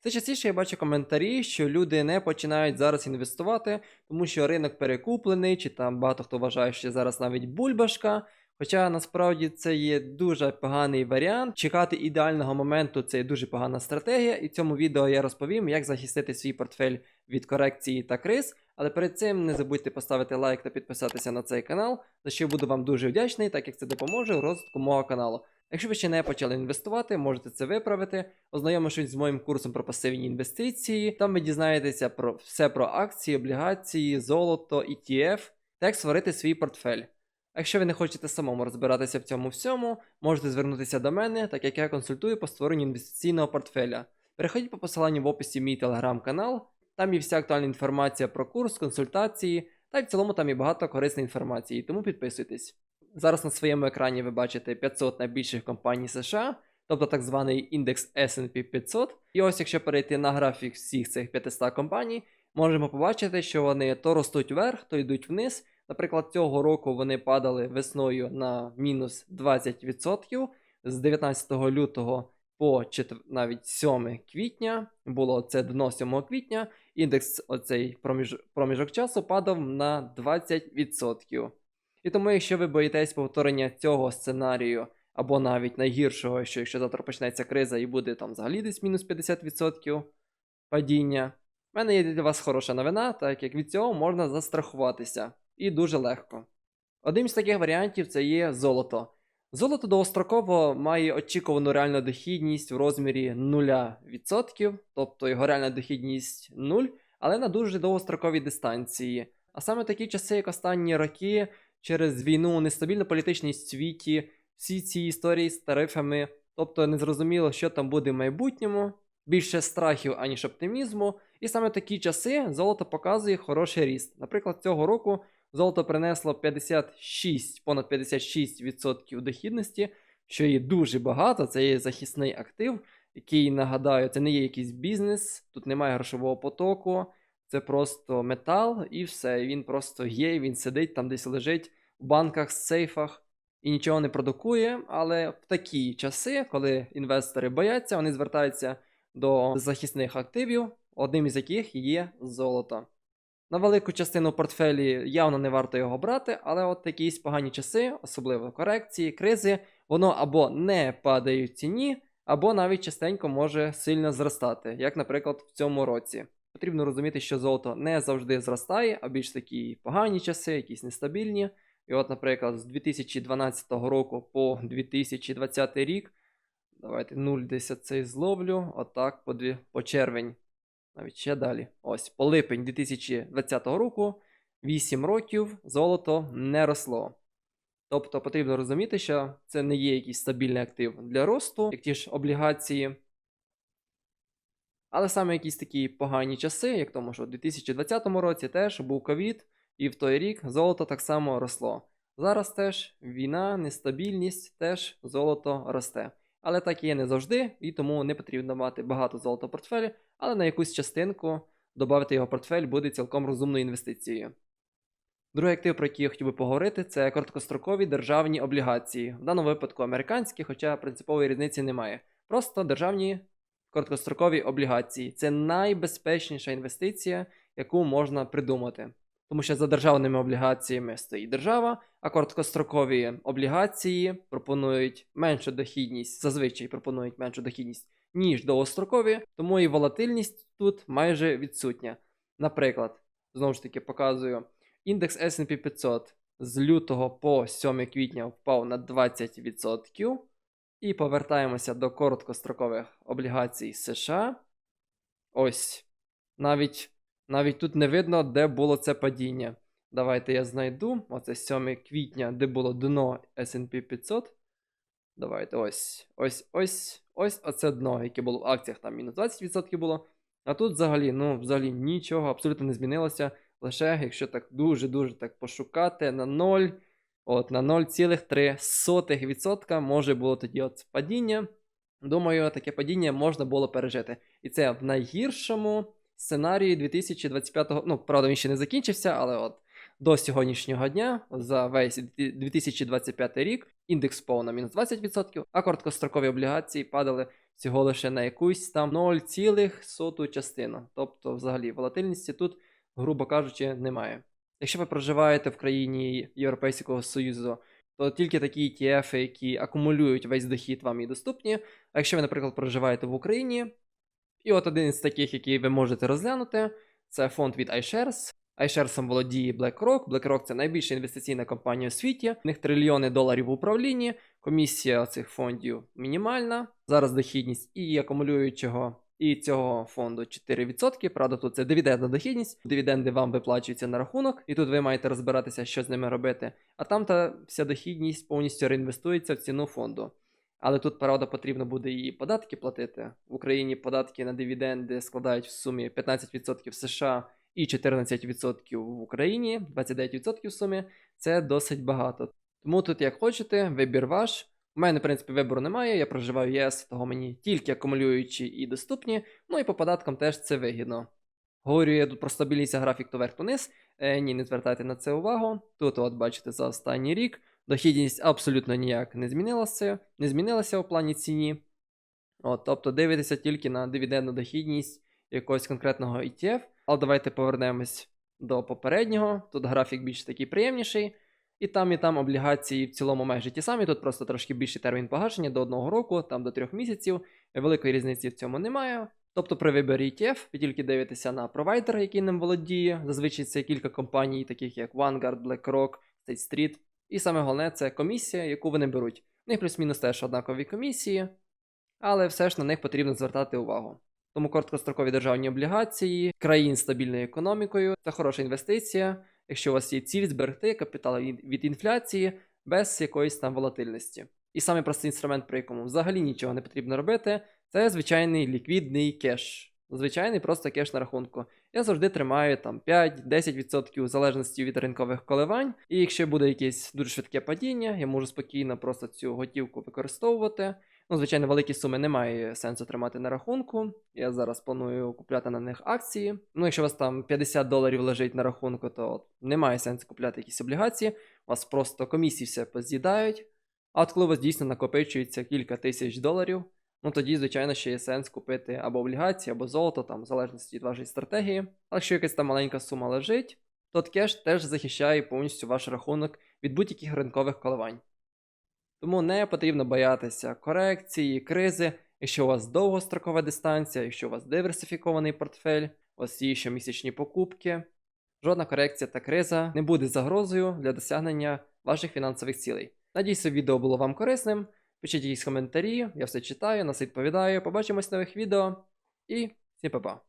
Все частіше я бачу коментарі, що люди не починають зараз інвестувати, тому що ринок перекуплений, чи там багато хто вважає, що зараз навіть бульбашка. Хоча насправді це є дуже поганий варіант. Чекати ідеального моменту це є дуже погана стратегія, і в цьому відео я розповім, як захистити свій портфель від корекції та криз. Але перед цим не забудьте поставити лайк та підписатися на цей канал, за що буду вам дуже вдячний, так як це допоможе у розвитку мого каналу. Якщо ви ще не почали інвестувати, можете це виправити, ознайомившись з моїм курсом про пасивні інвестиції. Там ви дізнаєтеся про все про акції, облігації, золото, ETF, та як створити свій портфель. Якщо ви не хочете самому розбиратися в цьому всьому, можете звернутися до мене, так як я консультую по створенню інвестиційного портфеля. Переходіть по посиланню в описі мій телеграм-канал, там є вся актуальна інформація про курс, консультації, та й в цілому там є багато корисної інформації, тому підписуйтесь. Зараз на своєму екрані ви бачите 500 найбільших компаній США, тобто так званий індекс SP 500. І ось якщо перейти на графік всіх цих 500 компаній, можемо побачити, що вони то ростуть вверх, то йдуть вниз. Наприклад, цього року вони падали весною на мінус 20%. З 19 лютого по четв... навіть 7 квітня було це дно 7 квітня. Індекс оцей проміж... проміжок часу падав на 20%. І тому, якщо ви боїтесь повторення цього сценарію, або навіть найгіршого, що якщо завтра почнеться криза і буде там взагалі десь мінус 50% падіння, в мене є для вас хороша новина, так як від цього можна застрахуватися. І дуже легко. Одним з таких варіантів це є золото. Золото довгостроково має очікувану реальну дохідність в розмірі 0%, тобто його реальна дохідність 0, але на дуже довгостроковій дистанції. А саме такі часи, як останні роки, через війну, нестабільну політичність світі, всі ці історії з тарифами, тобто незрозуміло, що там буде в майбутньому, більше страхів, аніж оптимізму. І саме такі часи золото показує хороший ріст. Наприклад, цього року золото принесло 56, понад 56% дохідності, що є дуже багато. Це є захисний актив, який нагадаю, це не є якийсь бізнес, тут немає грошового потоку, це просто метал і все. Він просто є, він сидить там десь лежить в банках, сейфах і нічого не продукує. Але в такі часи, коли інвестори бояться, вони звертаються до захисних активів, одним із яких є золото. На велику частину портфелі явно не варто його брати, але от якісь погані часи, особливо корекції, кризи, воно або не падає в ціні, або навіть частенько може сильно зростати, як, наприклад, в цьому році. Потрібно розуміти, що золото не завжди зростає, а більш такі погані часи, якісь нестабільні. І от, наприклад, з 2012 року по 2020 рік, давайте 0,10 цей зловлю, отак по, дві, по червень. Навіть ще далі. Ось, по липень 2020 року, 8 років золото не росло. Тобто потрібно розуміти, що це не є якийсь стабільний актив для росту, як ті ж облігації. Але саме якісь такі погані часи, як тому, що у 2020 році теж був ковід, і в той рік золото так само росло. Зараз теж війна, нестабільність, теж золото росте. Але так є не завжди, і тому не потрібно мати багато золота в портфелі, але на якусь частинку додати його портфель буде цілком розумною інвестицією. Другий актив, про який я хотів би поговорити, це короткострокові державні облігації. В даному випадку американські, хоча принципової різниці немає. Просто державні короткострокові облігації. Це найбезпечніша інвестиція, яку можна придумати. Тому що за державними облігаціями стоїть держава, а короткострокові облігації пропонують меншу дохідність, зазвичай пропонують меншу дохідність, ніж довгострокові, тому і волатильність тут майже відсутня. Наприклад, знову ж таки показую, індекс SP 500 з лютого по 7 квітня впав на 20%. І повертаємося до короткострокових облігацій США. Ось. Навіть навіть тут не видно, де було це падіння. Давайте я знайду. Оце 7 квітня, де було дно SP 500. Давайте ось. Ось ось ось оце дно, яке було в акціях, там мінус 20% було. А тут взагалі, ну, взагалі нічого абсолютно не змінилося. Лише, якщо так дуже-дуже так пошукати на 0. От, на 0,3% може було тоді от падіння. Думаю, таке падіння можна було пережити. І це в найгіршому сценарії 2025 Ну, правда, він ще не закінчився, але от до сьогоднішнього дня за весь 2025 рік індекс впав на мінус 20%, а короткострокові облігації падали всього лише на якусь там 0,1 частину. Тобто, взагалі, волатильності тут, грубо кажучи, немає. Якщо ви проживаєте в країні Європейського Союзу, то тільки такі ETF, які акумулюють весь дохід, вам і доступні. А якщо ви, наприклад, проживаєте в Україні, і от один із таких, який ви можете розглянути, це фонд від iShares. iShares володіє BlackRock. BlackRock – це найбільша інвестиційна компанія у світі. У них трильйони доларів в управлінні. Комісія цих фондів мінімальна. Зараз дохідність і акумулюючого і цього фонду 4%. Правда, тут це дивідендна дохідність. Дивіденди вам виплачуються на рахунок, і тут ви маєте розбиратися, що з ними робити. А там та вся дохідність повністю реінвестується в ціну фонду. Але тут, правда, потрібно буде і податки платити. В Україні податки на дивіденди складають в сумі 15% в США і 14% в Україні, 29% в сумі. Це досить багато. Тому тут, як хочете, вибір ваш. У мене, в принципі, вибору немає. Я проживаю в ЄС, того мені тільки акумулюючі і доступні. Ну і по податкам теж це вигідно. Говорю я тут про стабільність графік то вверх-то вниз. Е, ні, не звертайте на це увагу. Тут, от бачите, за останній рік дохідність абсолютно ніяк не змінилася, не змінилася у плані ціні. От, тобто дивитеся тільки на дивідендну дохідність якогось конкретного ETF. Але давайте повернемось до попереднього. Тут графік більш такий приємніший. І там, і там облігації в цілому майже ті самі. Тут просто трошки більший термін погашення до одного року, там до трьох місяців. Великої різниці в цьому немає. Тобто при виборі ETF ви тільки дивитеся на провайдер, який ним володіє. Зазвичай це кілька компаній, таких як Vanguard, BlackRock, State Street. І саме головне це комісія, яку вони беруть. У них плюс-мінус теж однакові комісії, але все ж на них потрібно звертати увагу. Тому короткострокові державні облігації, країн з стабільною економікою це хороша інвестиція, якщо у вас є ціль зберегти капітал від інфляції без якоїсь там волатильності. І саме простий інструмент, при якому взагалі нічого не потрібно робити, це звичайний ліквідний кеш. Звичайний просто кеш на рахунку. Я завжди тримаю там 5-10% в залежності від ринкових коливань. І якщо буде якесь дуже швидке падіння, я можу спокійно просто цю готівку використовувати. Ну, звичайно, великі суми немає сенсу тримати на рахунку. Я зараз планую купляти на них акції. Ну, якщо у вас там 50 доларів лежить на рахунку, то немає сенсу купляти якісь облігації. У вас просто комісії все поз'їдають. А от коли у вас дійсно накопичується кілька тисяч доларів, ну тоді, звичайно, ще є сенс купити або облігації, або золото, там, в залежності від вашої стратегії. А якщо якась там маленька сума лежить, то кеш теж захищає повністю ваш рахунок від будь-яких ринкових коливань. Тому не потрібно боятися корекції, кризи, якщо у вас довгострокова дистанція, якщо у вас диверсифікований портфель, у вас є щомісячні покупки. Жодна корекція та криза не буде загрозою для досягнення ваших фінансових цілей. Надіюся, відео було вам корисним. Пишіть якісь коментарі, я все читаю, на все відповідаю. Побачимось в нових відео і всім па-па!